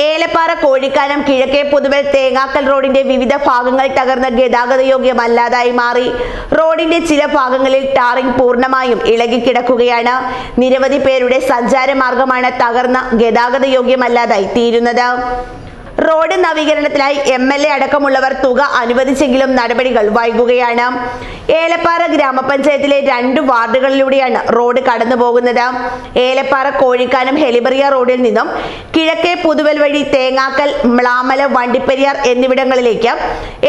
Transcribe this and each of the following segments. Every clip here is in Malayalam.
ഏലപ്പാറ കോഴിക്കാനം കിഴക്കേ പൊതുവൽ തേങ്ങാക്കൽ റോഡിന്റെ വിവിധ ഭാഗങ്ങൾ തകർന്ന് ഗതാഗത യോഗ്യമല്ലാതായി മാറി. റോഡിന്റെ ചില ഭാഗങ്ങളിൽ ടാറിംഗ് പൂർണമായും ഇളകിക്കിടക്കുകയാണ് നിരവധി പേരുടെ സഞ്ചാര മാർഗമാണ് തകർന്ന് ഗതാഗത യോഗ്യമല്ലാതായി തീരുന്നത്. റോഡ് നവീകരണത്തിനായി എം എൽ എ അടക്കമുള്ളവർ തുക അനുവദിച്ചെങ്കിലും നടപടികൾ വൈകുകയാണ്. ഏലപ്പാറ ഗ്രാമപഞ്ചായത്തിലെ രണ്ട് വാർഡുകളിലൂടെയാണ് റോഡ് കടന്നു പോകുന്നത് ഏലപ്പാറ കോഴിക്കാനം ഹെലിബറിയ റോഡിൽ നിന്നും കിഴക്കേ പുതുവൽ വഴി തേങ്ങാക്കൽ മ്ലാമല വണ്ടിപ്പെരിയാർ എന്നിവിടങ്ങളിലേക്ക്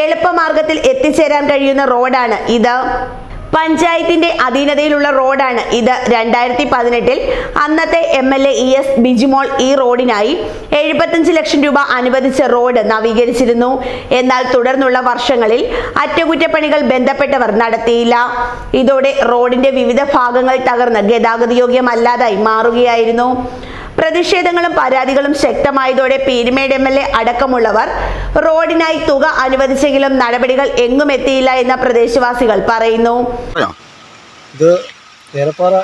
എളുപ്പമാർഗത്തിൽ എത്തിച്ചേരാൻ കഴിയുന്ന റോഡാണ് ഇത്. പഞ്ചായത്തിന്റെ അധീനതയിലുള്ള റോഡാണ് ഇത്. രണ്ടായിരത്തി പതിനെട്ടിൽ അന്നത്തെ M L A E S Bijimol ഈ റോഡിനായി എഴുപത്തഞ്ച് ലക്ഷം രൂപ അനുവദിച്ച റോഡ് നവീകരിച്ചിരുന്നു. എന്നാൽ തുടർന്നുള്ള വർഷങ്ങളിൽ അറ്റകുറ്റപ്പണികൾ ബന്ധപ്പെട്ടവർ നടത്തിയില്ല. ഇതോടെ റോഡിന്റെ വിവിധ ഭാഗങ്ങൾ തകർന്ന് ഗതാഗതയോഗ്യമല്ലാതായി മാറുകയായിരുന്നു. പ്രതിഷേധങ്ങളും പരാതികളും ശക്തമായതോടെ പീരുമേട് എം എൽ എ അടക്കമുള്ളവർ റോഡിനായി തുക അനുവദിച്ചെങ്കിലും നടപടികൾ എങ്ങും എത്തിയില്ല എന്ന പ്രദേശവാസികൾ പറയുന്നു. ഇത് ഏറെപ്പാറ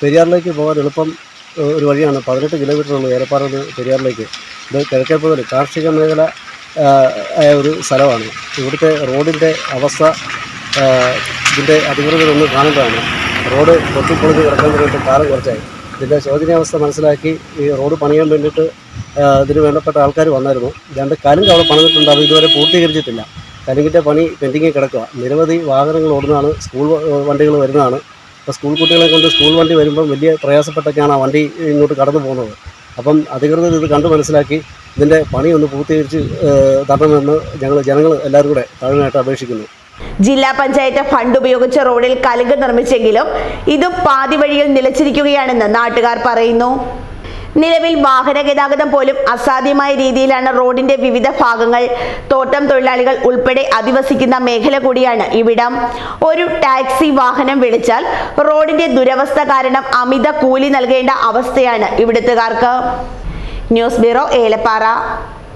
പെരിയാറിലേക്ക് പോകാൻ എളുപ്പം ഒരു വഴിയാണ്. പതിനെട്ട് കിലോമീറ്റർ ഉള്ളൂ ഏലപ്പാറ നിന്ന് പെരിയാറിലേക്ക്. ഇത് ഒരു കാർഷിക മേഖല ആയ ഒരു സ്ഥലമാണ്. ഇവിടുത്തെ റോഡിന്റെ അവസ്ഥ ഇതിന്റെ അധികൃതരൊന്ന് കാണേണ്ടതാണ്. റോഡ് പൊട്ടിപ്പൊളിഞ്ഞ് കിടക്കാൻ വേണ്ടിയിട്ട് കാലം കുറച്ചായി. ഇതിന്റെ ശോചനീയാവസ്ഥ മനസ്സിലാക്കി ഈ റോഡ് പണിയാൻ വേണ്ടിയിട്ട് ഇതിന് വേണ്ടപ്പെട്ട ആൾക്കാർ വന്നായിരുന്നു. രണ്ട് കലുങ്ക് അവിടെ പണിതിട്ടുണ്ട്. അത് ഇതുവരെ പൂർത്തീകരിച്ചിട്ടില്ല. കലുങ്കിന്റെ പണി പെൻഡിങ്ങിൽ കിടക്കുക നിരവധി വാഹനങ്ങൾ ഓടുന്നതാണ്. സ്കൂൾ വണ്ടികൾ വരുന്നതാണ്. അപ്പോൾ സ്കൂൾ കുട്ടികളെ കൊണ്ട് സ്കൂൾ വണ്ടി വരുമ്പം വലിയ പ്രയാസപ്പെട്ടൊക്കെയാണ് ആ വണ്ടി ഇങ്ങോട്ട് കടന്നു പോകുന്നത്. അപ്പം അധികൃതർ ഇത് കണ്ടു മനസ്സിലാക്കി ഇതിന്റെ പണി ഒന്ന് പൂർത്തീകരിച്ച് തരണമെന്ന് ഞങ്ങൾ ജനങ്ങൾ എല്ലാവരും കൂടെ താഴ്മയായിട്ട് അപേക്ഷിക്കുന്നു. ജില്ലാ പഞ്ചായത്ത് ഫണ്ട് ഉപയോഗിച്ച് റോഡിൽ കലുങ്ക് നിർമ്മിച്ചെങ്കിലും ഇതും പാതി വഴിയിൽ നിലച്ചിരിക്കുകയാണെന്ന് നാട്ടുകാർ പറയുന്നു. നിലവിൽ വാഹന ഗതാഗതം പോലും അസാധ്യമായ രീതിയിലാണ് റോഡിന്റെ വിവിധ ഭാഗങ്ങൾ. തോട്ടം തൊഴിലാളികൾ ഉൾപ്പെടെ അധിവസിക്കുന്ന മേഖല കൂടിയാണ് ഇവിടം. ഒരു ടാക്സി വാഹനം വിളിച്ചാൽ റോഡിന്റെ ദുരവസ്ഥ കാരണം അമിത കൂലി നൽകേണ്ട അവസ്ഥയാണ് ഇവിടുത്തുകാർക്ക്. News bureau Elappara.